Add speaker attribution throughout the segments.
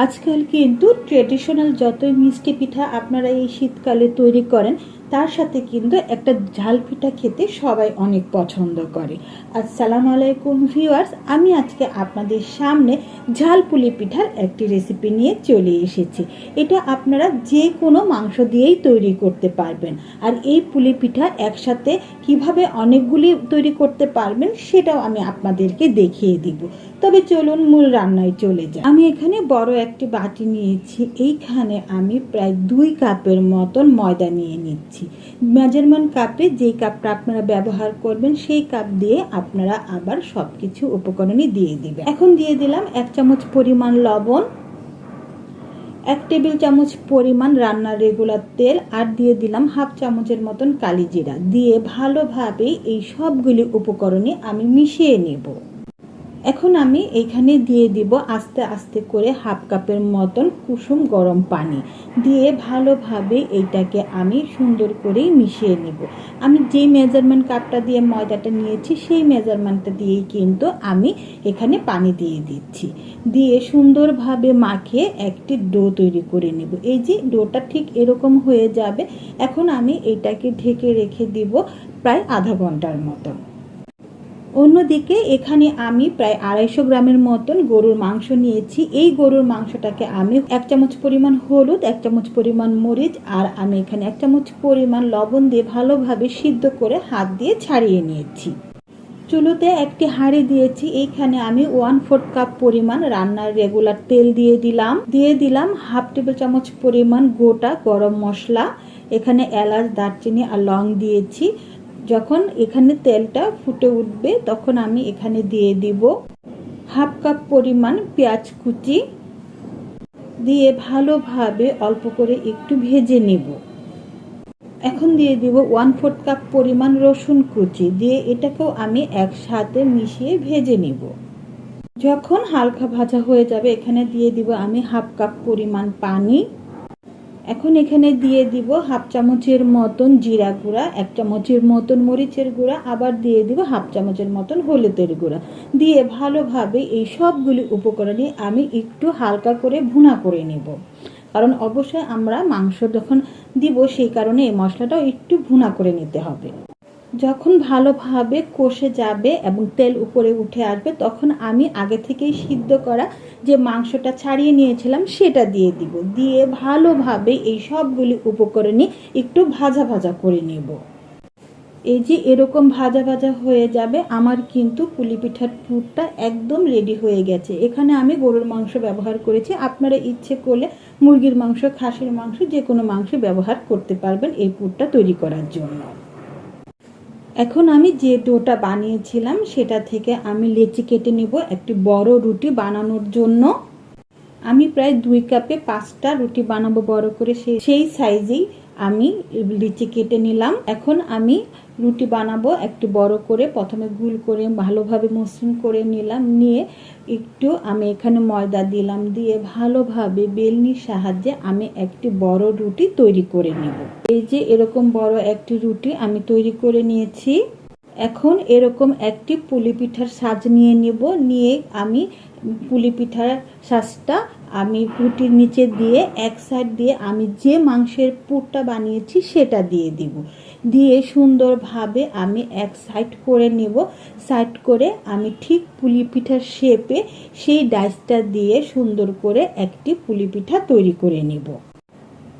Speaker 1: আজকাল কিন্তু ট্রেডিশনাল যতই মিষ্টি পিঠা আপনারা এই শীতকালে তৈরি করেন তার সাথে কিন্তু একটা ঝাল পিঠা খেতে সবাই অনেক পছন্দ করে। আসসালামু আলাইকুম ভিউয়ার্স, আমি আজকে আপনাদের সামনে ঝাল পুলি পিঠার একটি রেসিপি নিয়ে চলে এসেছি। এটা আপনারা যে কোনো মাংস দিয়েই তৈরি করতে পারবেন। আর এই পুলি পিঠা একসাথে কীভাবে অনেকগুলি তৈরি করতে পারবেন সেটাও আমি আপনাদেরকে দেখিয়ে দিব। তবে চলুন মূল রান্নায় চলে যাই। আমি এখানে বড় একটি বাটি নিয়েছি। এইখানে আমি প্রায় দুই কাপের মতন ময়দা নিয়ে নিচ্ছি। মেজারমেন্ট কাপে যেই কাপটা আপনারা ব্যবহার করবেন, সেই কাপ দিয়ে আপনারা আবার সব কিছু উপকরণই দিয়ে দিবেন। এখন দিয়ে দিলাম এক চামচ পরিমাণ লবণ, এক টেবিল চামচ পরিমাণ রান্নার রেগুলার তেল, আর দিয়ে দিলাম হাফ চামচের মতন কালি জিরা দিয়ে ভালোভাবে এই সবগুলি উপকরণে আমি মিশিয়ে নেব। এখন আমি এইখানে দিয়ে দিব আস্তে আস্তে করে হাফ কাপের মতন কুসুম গরম পানি। দিয়ে ভালোভাবে এইটাকে আমি সুন্দর করেই মিশিয়ে নেব। আমি যেই মেজারমেন্ট কাপটা দিয়ে ময়দাটা নিয়েছি, সেই মেজারমেন্টটা দিয়েই কিন্তু আমি এখানে পানি দিয়ে দিচ্ছি। দিয়ে সুন্দরভাবে মাখিয়ে একটি ডো তৈরি করে নেব। এই যে ডোটা ঠিক এরকম হয়ে যাবে, এখন আমি এটাকে ঢেকে রেখে দিব প্রায় আধা ঘণ্টার মতন। অন্যদিকে, এখানে আমি প্রায় আড়াইশো গ্রামের মতন গরুর মাংস নিয়েছি। এই গরুর মাংসটাকে আমি এক চামচ পরিমাণ হলুদ, এক চামচ পরিমাণ মরিচ আর আমি এখানে এক চামচ পরিমাণ লবণ দিয়ে ভালোভাবে সিদ্ধ করে হাত দিয়ে ছাড়িয়ে নিয়েছি। চুলোতে একটি হাঁড়ি দিয়েছি। এইখানে আমি ওয়ান ফোর্থ কাপ পরিমাণ রান্নার রেগুলার তেল দিয়ে দিলাম। দিয়ে দিলাম হাফ টেবিল চামচ পরিমাণ গোটা গরম মশলা। এখানে এলাচ, দারচিনি আর লং দিয়েছি। যখন এখানে তেলটা ফুটে উঠবে, তখন আমি এখানে দিয়ে দিব হাফ কাপ পরিমাণ পেঁয়াজ কুচি। দিয়ে ভালোভাবে অল্প করে একটু ভেজে নেব। এখন দিয়ে দিব ওয়ান ফোর্থ কাপ পরিমাণ রসুন কুচি। দিয়ে এটাকেও আমি একসাথে মিশিয়ে ভেজে নিব। যখন হালকা ভাজা হয়ে যাবে, এখানে দিয়ে দিব আমি হাফ কাপ পরিমাণ পানি। এখন এখানে দিয়ে দিব হাফ চামচের মতন জিরা গুঁড়া, এক চামচের মতন মরিচের গুঁড়া, আবার দিয়ে দিব হাফ চামচের মতন হলুদের গুঁড়া। দিয়ে ভালোভাবে এই সবগুলি উপকরণে আমি একটু হালকা করে ভুনা করে নেব। কারণ অবশ্যই আমরা মাংস যখন দিব সেই কারণে এই মশলাটাও একটু ভুনা করে নিতে হবে। যখন ভালোভাবে কষে যাবে এবং তেল উপরে উঠে আসবে, তখন আমি আগে থেকেই সিদ্ধ করা যে মাংসটা ছাড়িয়ে নিয়েছিলাম, সেটা দিয়ে দিব। দিয়ে ভালোভাবে এই সবগুলি উপকরণই একটু ভাজা ভাজা করে নেব। এই যে এরকম ভাজা ভাজা হয়ে যাবে, আমার কিন্তু পুলি পিঠার পুরটা একদম রেডি হয়ে গেছে। এখানে আমি গরুর মাংস ব্যবহার করেছি। আপনারা ইচ্ছে করলে মুরগির মাংস, খাসির মাংস, যে কোনো মাংস ব্যবহার করতে পারবেন এই পুরটা তৈরি করার জন্য। এখন আমি যে ডোটা বানিয়েছিলাম, সেটা থেকে আমি লেচি কেটে নেব একটি বড় রুটি বানানোর জন্য। আমি প্রায় দুই কাপে পাঁচটা রুটি বানাবো বড় করে সেই সেই সাইজেই আমি লিচি কেটে নিলাম। এখন আমি রুটি বানাবো, একটু বড় করে। প্রথমে গুল করে ভালোভাবে মসৃণ করে নিলাম। নিয়ে একটু আমি এখানে ময়দা দিলাম দিয়ে ভালোভাবে বেলনির সাহায্যে আমি একটি বড় রুটি তৈরি করে নেব। এই যে এরকম বড় একটি রুটি আমি তৈরি করে নিয়েছি। এখন এরকম একটি পুলি পিঠার সাজ নিয়ে নেব। নিয়ে আমি পুলি পিঠার সাজটা আমি পুটির নিচে দিয়ে এক সাইড দিয়ে আমি যে মাংসের পুরটা বানিয়েছি সেটা দিয়ে দিব। দিয়ে সুন্দরভাবে আমি এক সাইড করে নেব। সাইড করে আমি ঠিক পুলি পিঠার শেপে সেই ডাইসটা দিয়ে সুন্দর করে একটি পুলি পিঠা তৈরি করে নেব।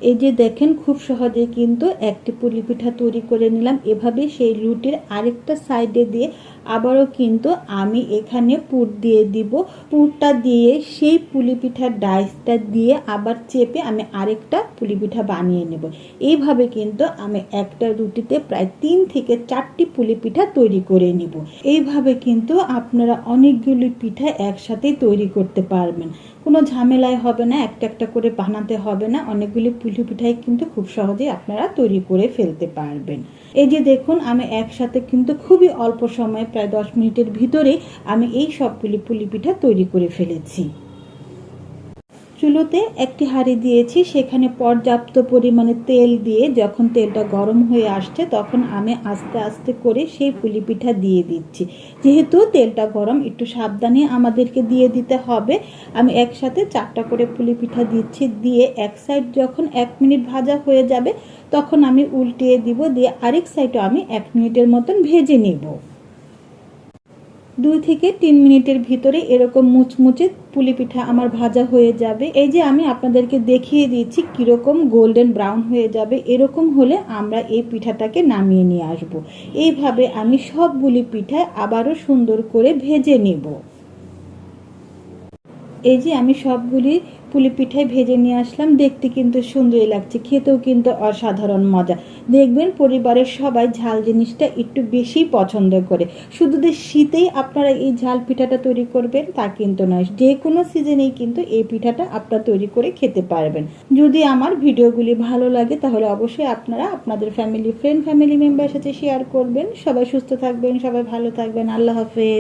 Speaker 1: এই যে দেখেন, খুব সহজে কিন্তু একটি পুলি পিঠা তৈরি করে নিলাম। এভাবে সেই রুটির আরেকটা সাইডে দিয়ে আবারও কিন্তু আমি এখানে পুর দিয়ে দিব। পুরটা দিয়ে সেই পুলি পিঠার ডাইসটা দিয়ে আবার চেপে আমি আরেকটা পুলি পিঠা বানিয়ে নেব। এইভাবে কিন্তু আমি একটা রুটিতে প্রায় তিন থেকে চারটি পুলি পিঠা তৈরি করে নিব। এইভাবে কিন্তু আপনারা অনেকগুলি পিঠা একসাথেই তৈরি করতে পারবেন। কোনো ঝামেলায় হবে না, একটা একটা করে বানাতে হবে না, অনেকগুলি পুলি পিঠাই কিন্তু খুব সহজেই আপনারা তৈরি করে ফেলতে পারবেন। এই যে দেখুন, আমি একসাথে কিন্তু খুবই অল্প সময়ে প্রায় দশ মিনিটের ভিতরে আমি এই সব পুলি পুলি পিঠা তৈরি করে ফেলেছি। চুলোতে একটি হাঁড়ি দিয়েছি, সেখানে পর্যাপ্ত পরিমাণে তেল দিয়ে যখন তেলটা গরম হয়ে আসছে তখন আমি আস্তে আস্তে করে সেই পুলি পিঠা দিয়ে দিচ্ছি। যেহেতু তেলটা গরম, একটু সাবধানে আমাদেরকে দিয়ে দিতে হবে। আমি একসাথে চারটা করে পুলি পিঠা দিচ্ছি, দিয়ে এক সাইড যখন এক মিনিট ভাজা হয়ে যাবে তখন আমি উল্টিয়ে দিব, দিয়ে আরেক সাইডও আমি এক মিনিটের মতন ভেজে নেব। দুই থেকে তিন মিনিটের ভিতরে এরকম মুচমুচে পুলি পিঠা আমার ভাজা হয়ে যাবে এই যে আমি আপনাদেরকে দেখিয়ে দিচ্ছি কীরকম গোল্ডেন ব্রাউন হয়ে যাবে, এরকম হলে আমরা এই পিঠাটাকে নামিয়ে নিয়ে আসব। এইভাবে আমি সবগুলি পিঠায় আবারও সুন্দর করে ভেজে নেব এই যে আমি সবগুলি পুলি পিঠায় ভেজে নিয়ে আসলাম, দেখতে কিন্তু সুন্দরই লাগছে, খেতেও কিন্তু অসাধারণ মজা। দেখবেন পরিবারের সবাই ঝাল জিনিসটা একটু বেশি পছন্দ করে। শুধু যে শীতেই আপনারা এই ঝাল পিঠাটা তৈরি করবেন তা কিন্তু নয়, যে কোনো সিজনেই কিন্তু এই পিঠাটা আপনারা তৈরি করে খেতে পারবেন। যদি আমার ভিডিওগুলি ভালো লাগে, তাহলে অবশ্যই আপনারা আপনাদের ফ্যামিলি ফ্রেন্ড ফ্যামিলি মেম্বার সাথে শেয়ার করবেন। সবাই সুস্থ থাকবেন, সবাই ভালো থাকবেন। আল্লাহ হাফেজ।